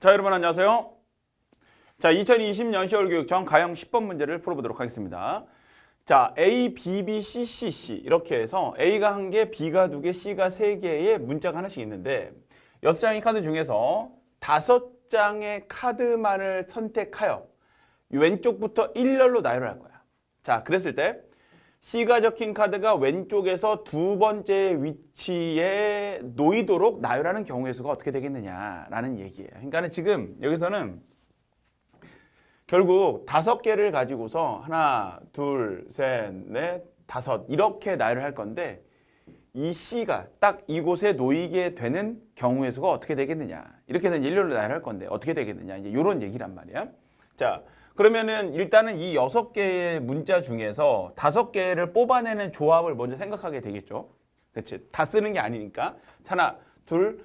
자, 여러분 안녕하세요. 자, 2020년 10월 교육청 가형 10번 문제를 풀어보도록 하겠습니다. 자, A, B, B, C, C, C 이렇게 해서 A가 한 개, B가 두 개, C가 세 개의 문자가 하나씩 있는데 여섯 장의 카드 중에서 다섯 장의 카드만을 선택하여 왼쪽부터 일렬로 나열을 할 거야. 자, 그랬을 때 C가 적힌 카드가 왼쪽에서 두 번째 위치에 놓이도록 나열하는 경우의 수가 어떻게 되겠느냐라는 얘기예요. 그러니까는 지금 여기서는 결국 다섯 개를 가지고서 하나, 둘, 셋, 넷, 다섯 이렇게 나열을 할 건데 이 C가 딱 이곳에 놓이게 되는 경우의 수가 어떻게 되겠느냐 이렇게 해서 일렬로 나열할 건데 어떻게 되겠느냐 이제 이런 얘기란 말이야. 자 그러면은 일단은 이 여섯 개의 문자 중에서 다섯 개를 뽑아내는 조합을 먼저 생각하게 되겠죠. 그렇지? 다 쓰는 게 아니니까 하나, 둘,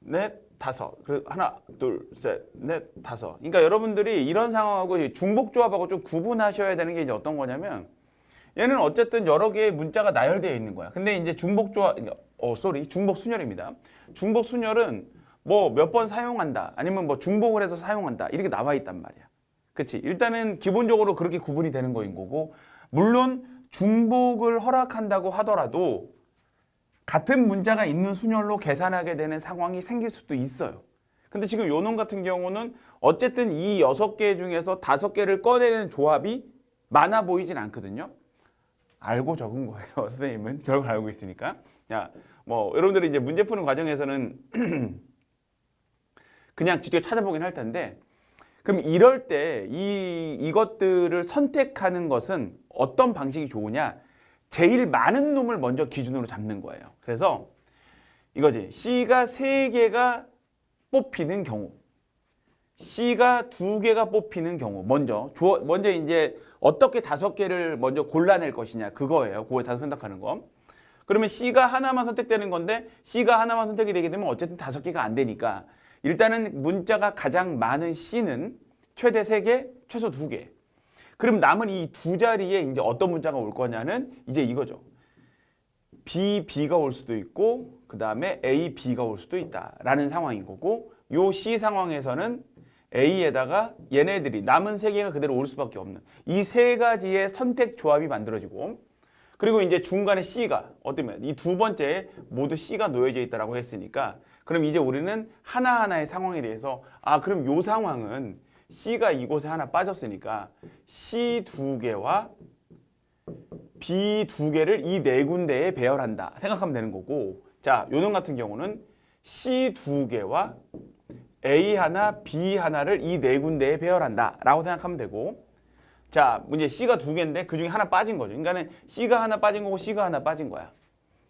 넷, 다섯. 그 하나, 둘, 셋, 넷, 다섯. 그러니까 여러분들이 이런 상황하고 이 중복 조합하고 좀 구분하셔야 되는 게 이제 어떤 거냐면 얘는 어쨌든 여러 개의 문자가 나열되어 있는 거야. 근데 이제 중복 조합, 어, 쏘리, 중복 순열입니다. 중복 순열은 뭐 몇 번 사용한다, 아니면 뭐 중복을 해서 사용한다 이렇게 나와 있단 말이야. 그렇지? 일단은 기본적으로 그렇게 구분이 되는 거인 거고, 물론 중복을 허락한다고 하더라도 같은 문자가 있는 순열로 계산하게 되는 상황이 생길 수도 있어요. 근데 지금 요놈 같은 경우는 어쨌든 이 여섯 개 중에서 다섯 개를 꺼내는 조합이 많아 보이진 않거든요. 알고 적은 거예요. 선생님은 결국 알고 있으니까. 야, 뭐 여러분들이 이제 문제 푸는 과정에서는 그냥 직접 찾아보긴 할 텐데 그럼 이럴 때 이 이것들을 선택하는 것은 어떤 방식이 좋으냐? 제일 많은 놈을 먼저 기준으로 잡는 거예요. 그래서 이거지. C가 세 개가 뽑히는 경우. C가 두 개가 뽑히는 경우. 먼저 조- 먼저 이제 어떻게 다섯 개를 먼저 골라낼 것이냐 그거예요. 그거에 다 선택하는 거. 그러면 C가 하나만 선택되는 건데 C가 하나만 선택이 되게 되면 어쨌든 다섯 개가 안 되니까 일단은 문자가 가장 많은 C는 최대 세 개, 최소 두 개. 그럼 남은 이 두 자리에 이제 어떤 문자가 올 거냐는 이제 이거죠. B, B가 올 수도 있고 그 다음에 A, B가 올 수도 있다라는 상황인 거고 요 C 상황에서는 A에다가 얘네들이 남은 세 개가 그대로 올 수밖에 없는 이 세 가지의 선택 조합이 만들어지고 그리고 이제 중간에 C가 어떠면 이 두 번째에 모두 C가 놓여져 있다라고 했으니까 그럼 이제 우리는 하나하나의 상황에 대해서 아 그럼 요 상황은 C가 이곳에 하나 빠졌으니까 C 두 개와 B 두 개를 이 네 군데에 배열한다 생각하면 되는 거고 자 요놈 같은 경우는 C 두 개와 A 하나 B 하나를 이 네 군데에 배열한다 라고 생각하면 되고 자 문제 C가 두 개인데 그 중에 하나 빠진 거죠 그러니까 는 C가 하나 빠진 거고 C가 하나 빠진 거야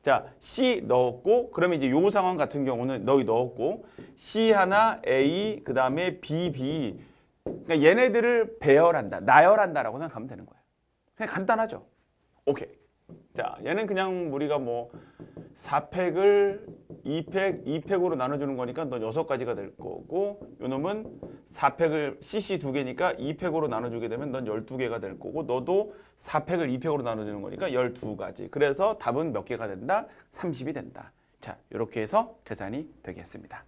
자 C 넣었고 그러면 이제 요 상황 같은 경우는 너희 넣었고 C 하나 A 그 다음에 B B. 그러니까 얘네들을 배열한다 나열한다라고 생각하면 되는 거야. 그냥 간단하죠. 오케이. 자, 얘는 그냥 우리가 뭐 4팩을 2팩, 2팩으로 나눠주는 거니까 넌 6가지가 될 거고 요 놈은 4팩을 CC 두 개니까 2팩으로 나눠주게 되면 넌 12개가 될 거고 너도 4팩을 2팩으로 나눠주는 거니까 12가지. 그래서 답은 몇 개가 된다? 30이 된다. 자, 이렇게 해서 계산이 되겠습니다.